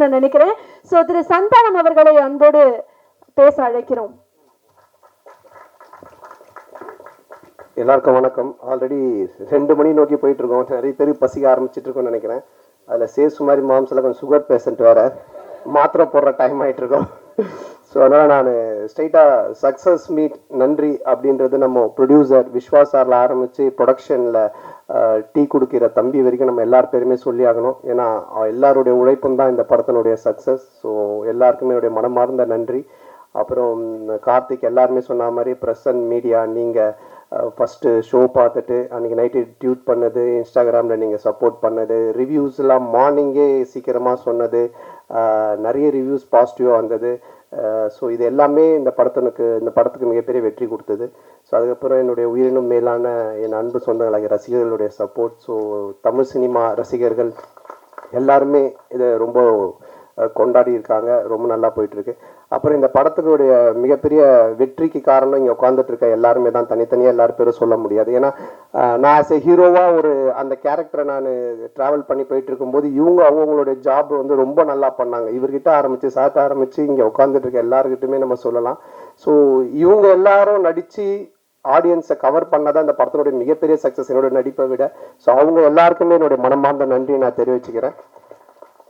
நான் நினைக்கிறேன்? சோ திரு சந்தானம் அவர்களை அன்போடு பேச அழைக்கிறோம். எல்லாருக்கும் வணக்கம். ஆல்ரெடி ரெண்டு மணி நோக்கி போயிட்டு இருக்கோம் நிறைய பேர் பசிக்க ஆரம்பிச்சிட்டு இருக்கோம்னு நினைக்கிறேன். அதில் சேஸ் மாதிரி கொஞ்சம் சுகர் பேஷண்ட் வேற. மாத்திரை போடுற டைம் ஆயிட்டு இருக்கோம் ஸோ அதனால் நான் ஸ்ட்ரைட்டாக சக்ஸஸ் மீட் நன்றி அப்படின்றது நம்ம ப்ரொடியூசர் விஸ்வா சாரில் ஆரம்பித்து ப்ரொடக்ஷனில் டீ குடிக்கிற தம்பி வரைக்கும் நம்ம எல்லார் பேருமே சொல்லி ஆகணும். ஏன்னா எல்லாருடைய உழைப்பும் தான் இந்த படத்தினுடைய சக்ஸஸ் ஸோ எல்லாருக்குமே என்னுடைய மனமார்ந்த நன்றி. அப்புறம் கார்த்திக் எல்லாருமே சொன்ன மாதிரி ப்ரெஸ் அண்ட் மீடியா நீங்கள் ஃபஸ்ட்டு ஷோ பார்த்துட்டு அன்றைக்கி நைட்டு டியூட் பண்ணது இன்ஸ்டாகிராமில் நீங்கள் சப்போர்ட் பண்ணது ரிவ்யூஸ்லாம் மார்னிங்கே சீக்கிரமாக சொன்னது நிறைய ரிவ்யூஸ் பாசிட்டிவாக வந்தது. ஸோ இது எல்லாமே இந்த படத்தனுக்கு இந்த படத்துக்கு மிகப்பெரிய வெற்றி கொடுத்தது. ஸோ அதுக்கப்புறம் என்னுடைய உயிரினும் மேலான என் அன்பு சொந்தங்களாகிய ரசிகர்களுடைய சப்போர்ட் ஸோ தமிழ் சினிமா ரசிகர்கள் எல்லாருமே இதை ரொம்ப கொண்டாடி இருக்காங்க. ரொம்ப நல்லா போயிட்டுருக்கு அப்புறம் இந்த படத்துக்குடைய மிகப்பெரிய வெற்றிக்கு காரணம் இங்கே உட்காந்துட்டு இருக்க எல்லாருமே தான். தனித்தனியாக எல்லாரும் பேரும் சொல்ல முடியாது. ஏன்னா நான் ஆஸ் எ ஹீரோவாக ஒரு அந்த கேரக்டரை நான் ட்ராவல் பண்ணி போயிட்டு இருக்கும்போது இவங்க அவங்களுடைய ஜாப் வந்து ரொம்ப நல்லா பண்ணாங்க. இவர்கிட்ட ஆரம்பித்து சாத்த ஆரம்பித்து இங்கே உட்காந்துட்டு இருக்க எல்லாருக்கிட்டுமே நம்ம சொல்லலாம். ஸோ இவங்க எல்லாரும் நடித்து ஆடியன்ஸை கவர் பண்ணதான் இந்த படத்தினுடைய மிகப்பெரிய சக்ஸஸ் என்னோட நடிப்பை விட. ஸோ அவங்க எல்லாருக்குமே என்னுடைய மனமார்ந்த நன்றி நான் தெரிவிச்சுக்கிறேன்.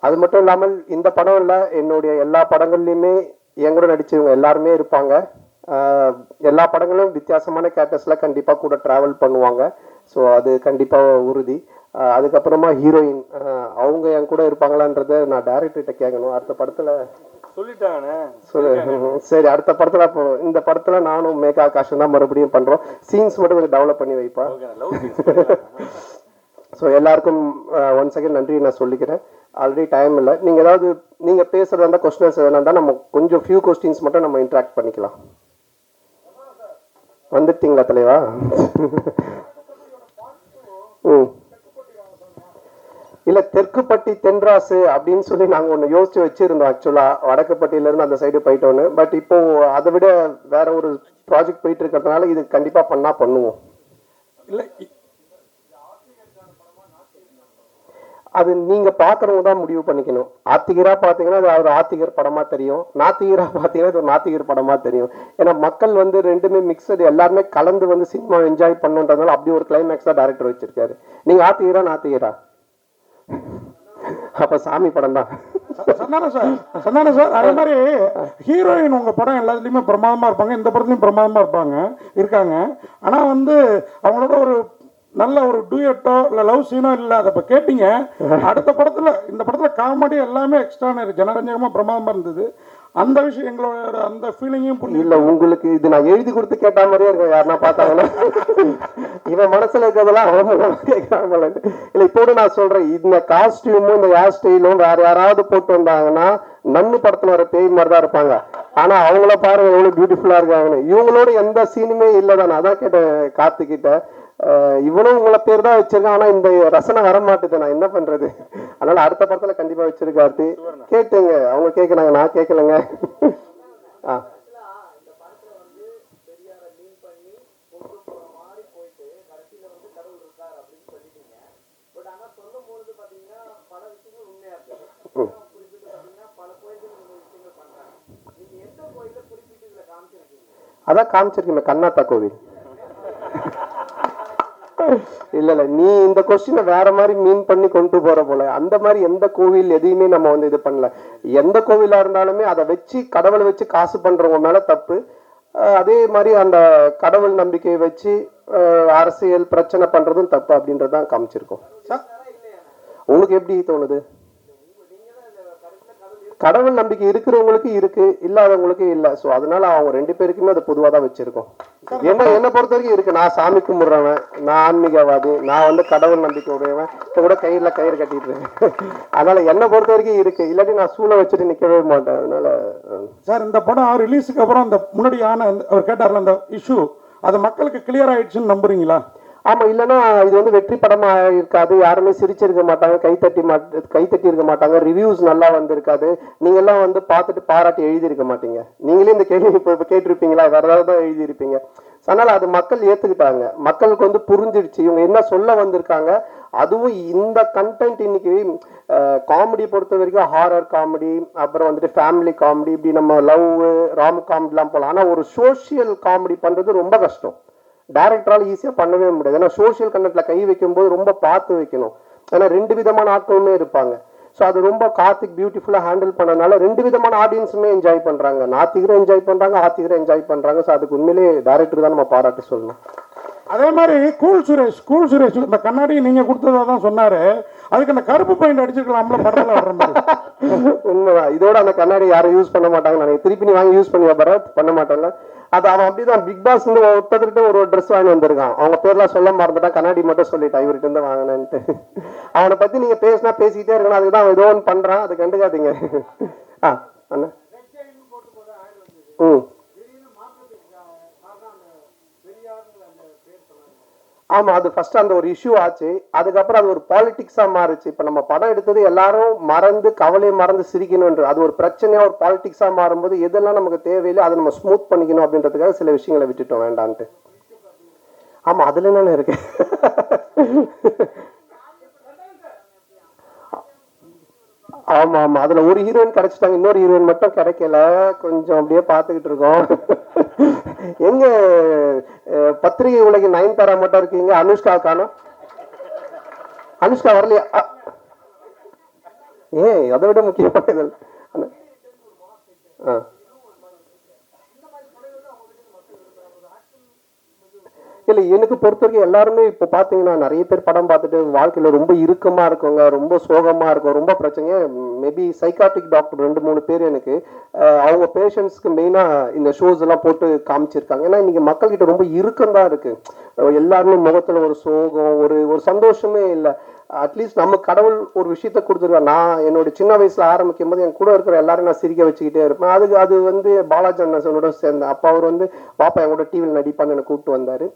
அது மட்டும் இல்லாமல் இந்த படம் இல்லை என்னுடைய எல்லா படங்கள்லையுமே என் கூட நடிச்சவங்க எல்லாருமே இருப்பாங்க. எல்லா படங்களும் வித்தியாசமான கேரக்டர்ஸ்ல கண்டிப்பாக கூட ட்ராவல் பண்ணுவாங்க. ஸோ அது கண்டிப்பாக உறுதி. அதுக்கப்புறமா ஹீரோயின் அவங்க என் கூட இருப்பாங்களான்றதை நான் டேரக்டர்கிட்ட கேட்கணும். அடுத்த படத்தில் சொல்லிட்டாங்கண்ணே சொல்லு. சரி அடுத்த படத்துல அப்போ இந்த படத்துல நானும் மேகா ஆகாஷும் தான் மறுபடியும் பண்றோம். சீன்ஸ் மட்டும் கொஞ்சம் டெவலப் பண்ணி வைப்பா. ஸோ எல்லாருக்கும் ஒன் செகண்ட் நன்றி நான் சொல்லிக்கிறேன். ஆல்ரெடி டைம் இல்லை. நீங்கள் ஏதாவது நீங்கள் பேசுறதா இருந்தால் கொஸ்டின்ஸ் இருந்தால் நம்ம கொஞ்சம் ஃபியூ கொஸ்டின்ஸ் மட்டும் நம்ம இன்ட்ராக்ட் பண்ணிக்கலாம். வந்துட்டீங்களா தலைவா? ம். இல்லை தெற்குப்பட்டி தென்ராசு அப்படின்னு சொல்லி நாங்கள் ஒன்று யோசிச்சு வச்சுருந்தோம் ஆக்சுவலாக வடக்குப்பட்டியிலேருந்து அந்த சைடு போயிட்டோன்னு பட் இப்போ அதை விட வேற ஒரு ப்ராஜெக்ட் போயிட்டு இருக்கிறதுனால இது கண்டிப்பாக பண்ணால் பண்ணுவோம். இல்லை அது நீங்க பாக்குறவங்க தான் முடிவு பண்ணிக்கணும். ஆத்திகரா பாத்தீங்கன்னா அது ஒரு ஆத்திகர் படமா தெரியும். நாத்திகரா பாத்தீங்கன்னா அது ஒரு நாத்திகர் படமா தெரியும். ஏன்னா மக்கள் வந்து ரெண்டுமே மிக்சடு எல்லாருமே கலந்து வந்து சினிமா என்ஜாய் பண்ணுன்றதுனால அப்படி ஒரு கிளைமேக்ஸ் தான் டேரக்டர் வச்சிருக்காரு. நீங்க ஆத்திகரா நாத்திகரா? அப்ப சாமி படம் தான். சந்தானம் சார் சந்தானம் சார் அதே மாதிரி ஹீரோயின் உங்க படம் எல்லாத்துலயுமே பிரமாதமா இருப்பாங்க. இந்த படத்துலயும் பிரமாதமா இருப்பாங்க இருக்காங்க. ஆனா வந்து அவங்களோட ஒரு நல்ல ஒரு டூயட்டோ இல்ல லவ் சீனோ இல்ல அதை இப்ப கேட்டீங்க. அடுத்த படத்துல இந்த படத்துல காமெடி எல்லாமே எக்ஸ்ட்ரானரி ஜனரஞ்சகமா பிரமாதமா இருந்தது. அந்த விஷயம் எங்களோட அந்த ஃபீலிங்கையும் புரிஞ்சு இல்ல உங்களுக்கு இது நான் எழுதி கொடுத்து கேட்ட மாதிரியே இருக்கும் யாருன்னா பார்த்தாங்கன்னா? இவன் மனசுல இருக்கிறதெல்லாம் அவன் கேட்கறாங்கல்ல இல்ல இப்போ கூட நான் சொல்றேன் இந்த காஸ்டியூமும் இந்த ஹேர் ஸ்டைலும் வேற யாராவது போட்டு வந்தாங்கன்னா நன்னு படத்துல வர பேய் மாதிரி தான் இருப்பாங்க. ஆனா அவங்கள பாருங்க எவ்வளவு பியூட்டிஃபுல்லா இருக்காங்கன்னு. இவங்களோட எந்த சீனுமே இல்லதான் அதான் கேட்டேன் கார்த்திகிட்ட இவனும் உங்களை பேர் தான் வச்சிருக்கான் ஆனா இந்த ரசனை வர மாட்டுது. நான் என்ன பண்றது? அதனால அடுத்த படத்துல கண்டிப்பா வச்சிருக்கார்த்தி கேட்டுங்க. அவங்க கேக்குறாங்க நான் கேட்கலங்க ஆ. அதான் காமிச்சிருக்கீங்க கண்ணாத்தா கோவில். இல்ல இல்ல நீ இந்த கொஸ்டினை வேற மாதிரி மீன் பண்ணி கொண்டு போற போல. அந்த மாதிரி எந்த கோவில் எதையுமே நம்ம வந்து இது பண்ணல. எந்த கோவிலா இருந்தாலுமே அதை வச்சு கடவுளை வச்சு காசு பண்றவங்க மேல தப்பு. அதே மாதிரி அந்த கடவுள் நம்பிக்கையை வச்சு அரசியல் பிரச்சனை பண்றதும் தப்பு அப்படின்றதான் காமிச்சிருக்கோம். உனக்கு எப்படி தோணுது? கடவுள் நம்பிக்கை இருக்கிறவங்களுக்கு இருக்கு இல்லாதவங்களுக்கு இல்ல. சோ அதனால அவங்க ரெண்டு பேருக்குமே அது பொதுவா தான் வச்சிருக்கோம். என்ன என்ன பொறுத்த வரைக்கும் இருக்கு. நான் சாமி கும்பிடுறவன் நான் ஆன்மீகவாதி நான் வந்து கடவுள் நம்பிக்கை உடையவன் இப்ப கூட கயிறுல கயிறு கட்டிட்டு இருக்கேன். அதனால என்ன பொறுத்த வரைக்கும் இருக்கு. இல்லாட்டி நான் சூளை வச்சுட்டு நிக்கவே மாட்டேன். அதனால சார் இந்த படம் ரிலீஸுக்கு அப்புறம் அந்த முன்னாடி ஆன அந்த- அவர் கேட்டார்ல அந்த இஷ்யூ அது மக்களுக்கு கிளியர் ஆயிடுச்சுன்னு நம்புறீங்களா? ஆமாம் இல்லைன்னா இது வந்து வெற்றி படமாக இருக்காது. யாருமே சிரிச்சிருக்க மாட்டாங்க கைத்தட்டி மாட் கைத்தட்டி இருக்க மாட்டாங்க. ரிவ்யூஸ் நல்லா வந்திருக்காது. நீங்கள்லாம் வந்து பார்த்துட்டு பாராட்டி எழுதியிருக்க மாட்டீங்க. நீங்களே இந்த கேள்வி இப்போ இப்போ கேட்டிருப்பீங்களா? வேறு ஏதாவது தான் எழுதியிருப்பீங்க. அதனால் அது மக்கள் ஏற்றுக்கிட்டாங்க மக்களுக்கு வந்து புரிஞ்சிடுச்சு இவங்க என்ன சொல்ல வந்திருக்காங்க? அதுவும் இந்த கண்டென்ட் இன்னைக்கு காமெடி பொறுத்த வரைக்கும் ஹாரர் காமெடி அப்புறம் வந்துட்டு ஃபேமிலி காமெடி இப்படி நம்ம லவ் ராம் காமெடிலாம் போகலாம் ஆனால் ஒரு சோஷியல் காமெடி பண்ணுறது ரொம்ப கஷ்டம். டேரக்டரால் ஈஸியாக பண்ணவே முடியாது. ஏன்னா சோஷியல் கண்டென்ட்ல கை வைக்கும்போது ரொம்ப பார்த்து வைக்கணும். ஏன்னா ரெண்டு விதமான ஆட்களுமே இருப்பாங்க. ஸோ அது ரொம்ப கார்த்திக் பியூட்டிஃபுல்லாக ஹேண்டில் பண்ணனால ரெண்டு விதமான ஆடியன்ஸுமே என்ஜாய் பண்ணுறாங்க நாத்திகரும் என்ஜாய் பண்ணுறாங்க ஆத்திகரும் என்ஜாய் பண்ணுறாங்க ஸோ அதுக்கு உண்மையிலே டேரக்டர் தான் நம்ம பாராட்டு சொல்லணும். அதே மாதிரி கூல் சுரேஷ் கூல் சுரேஷ் இந்த கண்ணாடி நீங்க கொடுத்ததா தான் சொன்னாரு. அதுக்கு அந்த கருப்பு பெயிண்ட் அடிச்சிருக்கலாம்ல படத்துல வர்ற மாதிரி. உண்மைதான். இதோட அந்த கண்ணாடி யாரும் யூஸ் பண்ண மாட்டாங்க நான் திருப்பி நீ வாங்கி யூஸ் பண்ணி பரத்? பண்ண மாட்டேன்ல. அது அவன் அப்படிதான் பிக் பாஸ் வந்து ஒருத்தர்கிட்ட ஒரு ட்ரெஸ் வாங்கி வந்திருக்கான். அவங்க பேர்லாம் சொல்ல மறந்துட்டான் கண்ணாடி மட்டும் சொல்லிட்டான் இவர்கிட்ட இருந்து வாங்கினேன்ட்டு. அவனை பத்தி நீங்க பேசினா பேசிக்கிட்டே இருக்கணும் அதுக்கு தான் ஏதோ ஒன்று பண்றான். அதை கண்டுக்காதீங்க. ஆ அண்ணா. ம். ஆமா அது ஃபர்ஸ்ட் அந்த ஒரு இஷ்யூ ஆச்சு. அதுக்கப்புறம் அது ஒரு பாலிடிக்ஸா மாறுச்சு. இப்ப நம்ம படம் எடுத்தது எல்லாரும் மறந்து கவலையை மறந்து சிரிக்கணும்ன்ற அது ஒரு பிரச்சனையா ஒரு பாலிடிக்ஸா மாறும்போது எதெல்லாம் நமக்கு தேவையில்லை அதை நம்ம ஸ்மூத் பண்ணிக்கணும் அப்படின்றதுக்காக சில விஷயங்களை விட்டுட்டோம். வேண்டான்ட்டு. ஆமா அதுல என்னென்ன இருக்கு? ஆமா ஆமா. அதுல ஒரு ஹீரோயின் கிடைச்சிட்டாங்க இன்னொரு ஹீரோயின் மட்டும் கிடைக்கல. கொஞ்சம் அப்படியே பார்த்துக்கிட்டு இருக்கோம். எங்க பத்திரிகை உலகின் நயன்தாரா மட்டும் இருக்கீங்க? அனுஷ்கா காணும். அனுஷ்கா வரலையா? ஏ அதை விட முக்கியமானது. ஆ இல்லை எனக்கு பொறுத்த வரைக்கும் எல்லாருமே இப்போ பார்த்தீங்கன்னா நிறைய பேர் படம் பார்த்துட்டு வாழ்க்கையில் ரொம்ப இறுக்கமாக இருக்கவங்க ரொம்ப சோகமா இருக்கும் ரொம்ப பிரச்சனையே மேபி சைக்காட்டிக் டாக்டர் ரெண்டு மூணு பேர் எனக்கு அவங்க பேஷண்ட்ஸ்க்கு மெயினாக இந்த ஷோஸ் எல்லாம் போட்டு காமிச்சிருக்காங்க. ஏன்னா இன்றைக்கி மக்கள்கிட்ட ரொம்ப இறுக்கம் தான் இருக்கு. எல்லாருமே முகத்தில் ஒரு சோகம் ஒரு ஒரு சந்தோஷமே இல்லை. அட்லீஸ்ட் நம்ம கடவுள் ஒரு விஷயத்த கொடுத்துருவேன் நான் என்னோட சின்ன வயசுல ஆரம்பிக்கும் போது என் கூட இருக்கிற எல்லாரும் நான் சிரிக்க வச்சுக்கிட்டே இருப்பேன். அதுக்கு அது வந்து பாலாஜி அண்ணன் சேர்ந்தேன் அப்போ அவர் வந்து பாப்பா என் கூட டிவியில் நடிப்பான்னு என்னை கூப்பிட்டு வந்தார்.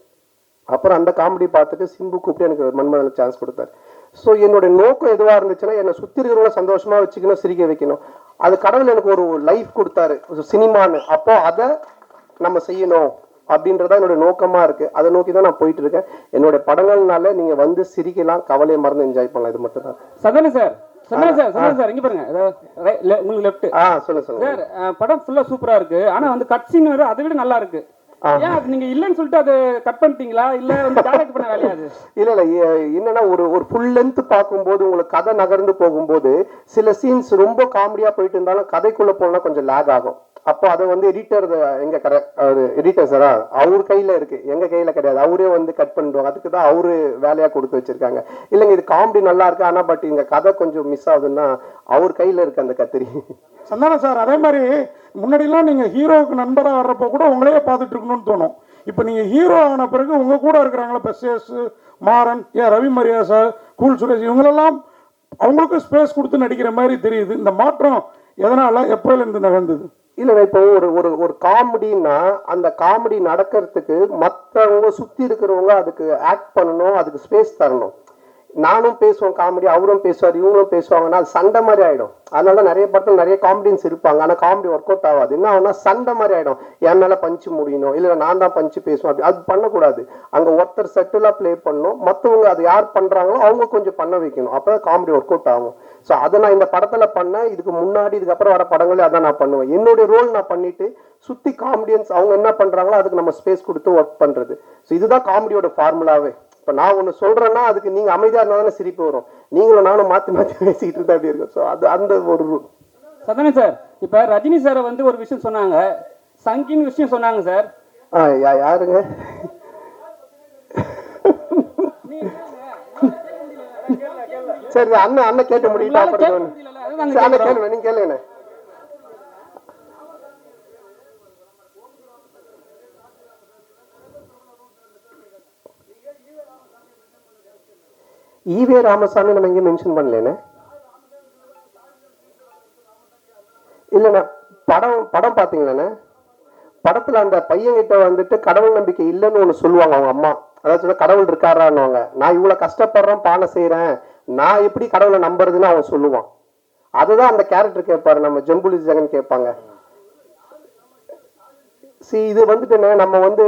அப்புறம் அந்த காமெடி பார்த்துட்டு சிம்பு கூப்பிட்டு எனக்கு மன்மதனில் சான்ஸ் கொடுத்தாரு. ஸோ என்னோட நோக்கம் எதுவாக இருந்துச்சுன்னா என்னை சுற்றி இருக்கிறவங்கள சந்தோஷமா வச்சுக்கணும் சிரிக்க வைக்கணும். அது கடவுள் எனக்கு ஒரு லைஃப் கொடுத்தாரு. சினிமான்னு. அப்போ அதை நம்ம செய்யணும் அப்படின்றதா என்னோட நோக்கமா இருக்கு. அதை நோக்கி தான் நான் போயிட்டு இருக்கேன். என்னோட படங்கள்னால நீங்க வந்து சிரிக்கலாம் கவலையை மறந்து என்ஜாய் பண்ணலாம். இது மட்டும் தான். சந்தன சார் சந்தன சார் சந்தன சார் இங்க பாருங்க. உங்களுக்கு லெஃப்ட் ஆ சொல்லுங்க சொல்லுங்க. சார் படம் ஃபுல்லா சூப்பரா இருக்கு. ஆனா வந்து கட் சீன் அதை விட நல்லா இருக்கு. ஏன் அது நீங்க இல்லைன்னு சொல்லிட்டு அது கட் பண்ணிட்டீங்களா? இல்ல வந்து டைரக்ட் பண்ண வேலையா அது? இல்ல இல்ல. எ- என்னன்னா ஒரு ஒரு ஃபுல் லென்த் பார்க்கும்போது உங்களுக்கு கதை நகர்ந்து போகும்போது சில சீன்ஸ் ரொம்ப காமெடியா போயிட்டு இருந்தாலும் கதைக்குள்ள போனா கொஞ்சம் லேக் ஆகும். அப்போ அதை வந்து எடிட்டர் எங்க கரெக்ட் எடிட்டர் சாரா அவர் கையில இருக்கு. எங்க கையில கிடையாது. அவரே வந்து கட் பண்ணிடுவாங்க அதுக்கு தான் அவரு வேலையா கொடுத்து வச்சிருக்காங்க. இல்லைங்க இது காமெடி நல்லா இருக்கு. ஆனா பட் இந்த கதை கொஞ்சம் மிஸ் ஆகுதுன்னா அவர் கையில இருக்கு அந்த கத்திரி. சந்தானம் சார் அதே மாதிரி முன்னாடிலாம் நீங்க ஹீரோவுக்கு நண்பராக வர்றப்போ கூட உங்களையே பார்த்துட்டு இருக்கணும்னு தோணும். இப்போ நீங்க ஹீரோ ஆன பிறகு உங்க கூட இருக்கிறாங்களா? பெசேஸ் மாறன் ஏன் ரவி மரியா சார் கூல் சுரேஷ் இவங்களெல்லாம் அவங்களுக்கும் ஸ்பேஸ் கொடுத்து நடிக்கிற மாதிரி தெரியுது. இந்த மாற்றம் எதனால எப்போல இருந்து நிகழ்ந்தது இப்போ ஒரு ஒரு ஒரு காமெடின்னா அந்த காமெடி நடக்கிறதுக்கு மற்றவங்க சுற்றி இருக்கிறவங்க அதுக்கு ஆக்ட் பண்ணணும் அதுக்கு ஸ்பேஸ் தரணும். நானும் பேசுவோம் காமெடி அவரும் பேசுவார் இவங்களும் பேசுவாங்கன்னா அது சண்டை மாதிரி ஆகிடும் அதனால நிறைய படத்தில் நிறைய காமெடியன்ஸ் இருப்பாங்க. ஆனால் காமெடி ஒர்க் அவுட் ஆகாது. என்ன ஆகும்னா சண்டை மாதிரி ஆகிடும் என் மேல பஞ்சு முடியணும். இல்லை நான் தான் பஞ்சு பேசுவேன் அப்படி அது பண்ணக்கூடாது. அங்கே ஒருத்தர் செட்டிலாக ப்ளே பண்ணணும். மற்றவங்க அது யார் பண்ணுறாங்களோ அவங்க கொஞ்சம் பண்ண வைக்கணும். அப்பதான் காமெடி ஒர்க் அவுட் ஆகும். ஸோ அதை நான் இந்த படத்தில் பண்ணேன். இதுக்கு முன்னாடி இதுக்கப்புறம் வர படங்களே அதான் நான் பண்ணுவேன். என்னுடைய ரோல் நான் பண்ணிட்டு சுற்றி காமெடியன்ஸ் அவங்க என்ன பண்ணுறாங்களோ அதுக்கு நம்ம ஸ்பேஸ் கொடுத்து ஒர்க் பண்ணுறது ஸோ இதுதான் காமெடியோட ஃபார்முலாவே இப்போ நான் ஒன்று சொல்றேன்னா அதுக்கு நீங்க அமைதியா இருந்தா தானே சிரிப்பு வரும். நீங்களும் நானும் மாத்தி மாத்தி பேசிக்கிட்டு இருந்தா அப்படி இருக்கும். ஸோ அது அந்த ஒரு சந்தன சார் இப்ப ரஜினி சாரை வந்து ஒரு விஷயம் சொன்னாங்க. சங்கின் விஷயம் சொன்னாங்க சார் ஆ யாருங்க? சரி அண்ணன் அண்ணன் கேட்க முடியல, அண்ணன். கேளுங்க நீங்க கேளுங்க ஈவே ராமசாமி நம்ம இங்கே மென்ஷன் பண்ணலனே. இல்லைண்ணா படம் படம் பார்த்தீங்களாண்ணே படத்தில் அந்த பையன்கிட்ட வந்துட்டு கடவுள் நம்பிக்கை இல்லைன்னு ஒன்று சொல்லுவாங்க அவங்க அம்மா. அதாவது சொன்னால் கடவுள் இருக்காரான்னுவாங்க. நான் இவ்வளோ கஷ்டப்படுறேன் பானை செய்கிறேன் நான் எப்படி கடவுளை நம்புறதுன்னு அவன் சொல்லுவான். அதுதான் அந்த கேரக்டர் கேட்பாரு நம்ம ஜம்புலி ஜெகன் கேட்பாங்க. சி இது வந்துட்டு என்ன, நம்ம வந்து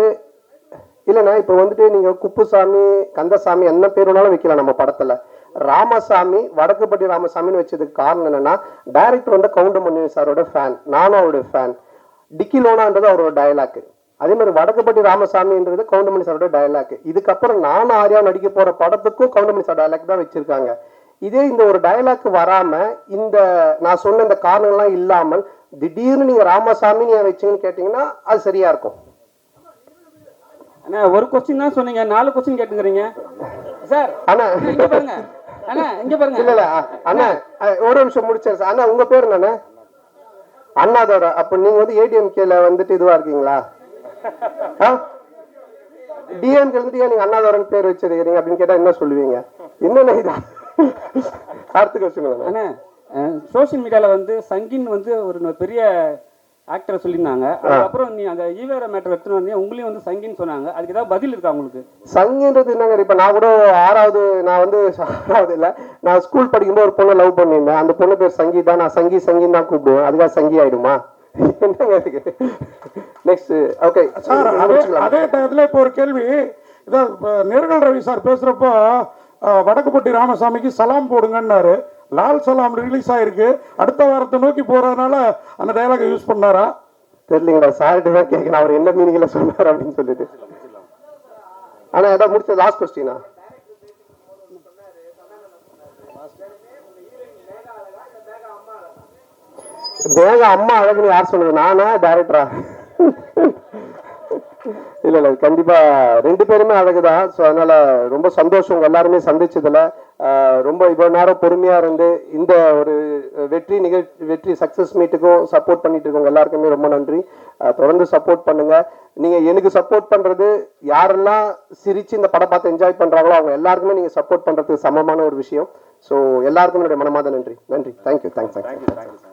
இல்லைண்ணா இப்போ வந்துட்டு நீங்கள் குப்புசாமி கந்தசாமி என்ன பேர் வேணாலும் வைக்கலாம் நம்ம படத்தில். ராமசாமி வடக்குப்பட்டி ராமசாமின்னு வச்சதுக்கு காரணம் என்னன்னா டைரக்டர் வந்து கவுண்டமணி சாரோட ஃபேன் நானும் அவரோட ஃபேன் டிக்கி லோனான்றது அவரோட டயலாக் அதே மாதிரி வடக்குப்பட்டி ராமசாமின்றது கவுண்டமணி சாரோட டயலாக் இதுக்கப்புறம் நானும் ஆர்யா நடிக்க போற படத்துக்கும் கவுண்டமணி சார் டயலாக் தான் வச்சிருக்காங்க. இதே இந்த ஒரு டயலாக் வராம இந்த நான் சொன்ன இந்த காரணம்லாம் இல்லாமல் திடீர்னு நீங்க ராமசாமி நீங்கள் வச்சீங்கன்னு கேட்டீங்கன்னா அது சரியா இருக்கும். அண்ணா ஒரு கொஸ்டின் தான் சொன்னீங்க. நாலு கொஸ்டின் கேட்டுக்கிறீங்க. சார் அண்ணா. இங்க பாருங்க. அண்ணா இங்க பாருங்க. இல்ல இல்ல அண்ணா ஒரு நிமிஷம் முடிச்சேன் சார் அண்ணா உங்க பேர் என்னண்ணே? அண்ணாதோட அப்ப நீங்க வந்து ஏடிஎம்கேல வந்துட்டு இதுவா இருக்கீங்களா? டிஎம்கே வந்துட்டு ஏன் நீங்க அண்ணாதோரன் பேர் வச்சிருக்கீங்க அப்படின்னு கேட்டா என்ன சொல்லுவீங்க? என்னண்ணே இதா? அடுத்த கொஸ்டின் அண்ணா சோஷியல் மீடியால வந்து சங்கின் வந்து ஒரு பெரிய ஆக்டரை சொல்லியிருந்தாங்க. அதுக்கப்புறம் நீ அந்த ஈவேர மேட்டர் எடுத்துன்னு வந்து உங்களையும் வந்து சங்கின்னு சொன்னாங்க. அதுக்கு ஏதாவது பதில் இருக்கா உங்களுக்கு? சங்கின்றது என்னங்க இப்ப நான் கூட ஆறாவது நான் வந்து ஆறாவது இல்ல நான் ஸ்கூல் படிக்கும்போது ஒரு பொண்ணை லவ் பண்ணியிருந்தேன். அந்த பொண்ணு பேர் சங்கீதா. நான் சங்கி சங்கின்னு தான் கூப்பிடுவேன். அதுக்காக சங்கி ஆயிடுமா? என்னங்க இதுக்கு நெக்ஸ்ட் ஓகே சார் அதே அதே டயத்துல இப்போ ஒரு கேள்வி. இதை இப்போ நெருங்கல் ரவி சார் பேசுறப்போ அஹ், வடக்குப்பட்டி ராமசாமிக்கு சலாம் போடுங்கன்னாரு. லால் சலாம் ரிலீஸ் ஆயிருக்கு. அடுத்த வாரத்தை நோக்கி போறதுனால அந்த டைலாக யூஸ் பண்ணாரா? தெரியலீங்களா சார்கிட்ட தான் கேட்கலாம் அவர் என்ன மீனிங்ல சொன்னார் அப்படின்னு சொல்லிட்டு. ஆனா அதான் முடிச்ச லாஸ்ட் கொஸ்டினா தேக அம்மா அழகுன்னு யார் சொன்னது? நானா டேரக்டரா இல்ல இல்ல கண்டிப்பா ரெண்டு பேருமே அழகுதான். ஸோ அதனால ரொம்ப சந்தோஷம். உங்க எல்லாருமே சந்திச்சதுல ரொம்ப இவ்வளவு நேரம் பொறுமையா இருந்து இந்த ஒரு வெற்றி நிகழ்ச்சி வெற்றி சக்சஸ் மீட்டுக்கும் சப்போர்ட் பண்ணிட்டு இருக்கவங்க எல்லாருக்குமே ரொம்ப நன்றி. தொடர்ந்து சப்போர்ட் பண்ணுங்க. நீங்க எனக்கு சப்போர்ட் பண்றது யாரெல்லாம் சிரிச்சு இந்த படம் பார்த்து என்ஜாய் பண்றாங்களோ அவங்க எல்லாருக்குமே நீங்க சப்போர்ட் பண்றதுக்கு சமமான ஒரு விஷயம். ஸோ எல்லாருக்கும் என்னுடைய மனமாத நன்றி. நன்றி. Thank you thanks thank you